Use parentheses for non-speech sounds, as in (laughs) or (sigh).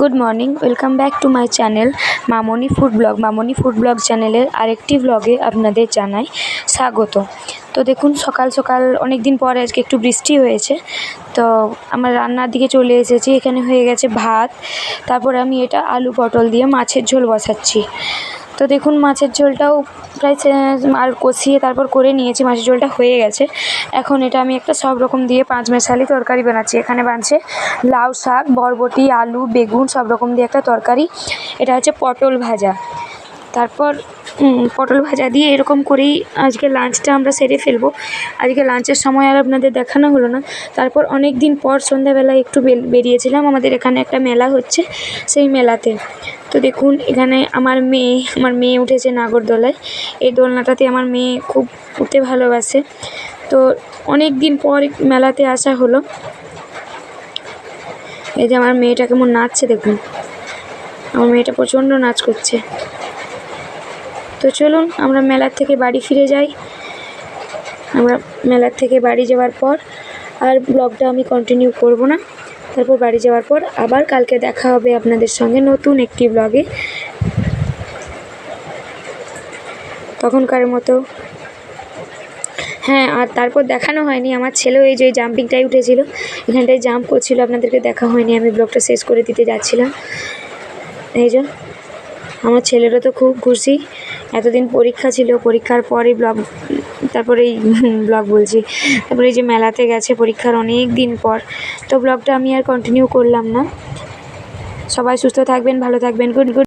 Good morning welcome back to my channel Mamoni food blog Mamoni food blog চ্যানেলের আরেকটি ব্লগে আপনাদের জানাই স্বাগত। তো দেখুন, সকাল সকাল অনেক দিন পরে আজকে একটু বৃষ্টি হয়েছে। তো আমার রান্নার দিকে চলে এসেছি। এখানে হয়ে গেছে ভাত। তারপরে আমি এটা আলু পটল দিয়ে মাছের ঝোল বসাচ্ছি। তো দেখুন মাছের ঝোলটাও প্রায় আর কষিয়ে তারপর করে নিয়েছি, মাছের ঝোলটা হয়ে গেছে। এখন এটা আমি একটা সব রকম দিয়ে পাঁচ মেশালি তরকারি বানাচ্ছি। এখানে বানছে লাউ শাক, বরবটি, আলু, বেগুন, সব রকম দিয়ে একটা তরকারি। এটা হচ্ছে পটল ভাজা। তারপর পটল ভাজা দিয়ে এরকম করেই আজকে লাঞ্চটা আমরা সেরে ফেলব। আজকে লাঞ্চের সময় আর আপনাদের দেখানো হলো না। তারপর অনেক দিন পর সন্ধ্যাবেলায় একটু বেরিয়েছিলাম। আমাদের এখানে একটা মেলা হচ্ছে সেই মেলাতে। তো দেখুন, এখানে আমার মেয়ে আমার মেয়ে উঠেছে নাগরদোলায়। এই দোলনাটাতে আমার মেয়ে খুব উঠতে ভালোবাসে। তো অনেক দিন পর মেলাতে আসা হলো। এই যে আমার মেয়েটা কেমন নাচছে দেখুন। আমার মেয়েটা প্রচণ্ড নাচ করছে। তো চলুন, আমরা মেলার থেকে বাড়ি ফিরে যাই। আমরা মেলার থেকে বাড়ি যাওয়ার পর আর ব্লগটা আমি কন্টিনিউ করব না। তারপর বাড়ি যাওয়ার পর আবার কালকে দেখা হবে আপনাদের সঙ্গে নতুন একটি ব্লগে। তখনকার মতো। হ্যাঁ আর তারপর দেখানো হয়নি। আমার ছেলেও এই যে জাম্পিংটাই উঠেছিল, এখানটায় জাম্প করছিল, আপনাদেরকে দেখা হয়নি। আমি ব্লগটা শেষ করে দিতে যাচ্ছিলাম। এই যে, আমার ছেলেরও তো খুব খুশি। এতদিন পরীক্ষা ছিল, পরীক্ষার পরে ব্লগ তারপরে এই (laughs) ব্লগ বলছি, তারপরে এই যে মেলাতে গেছে পরীক্ষার অনেক দিন পর, তো ব্লগটা আমি আর কন্টিনিউ করলাম না। সবাই সুস্থ থাকবেন, ভালো থাকবেন গুড গুড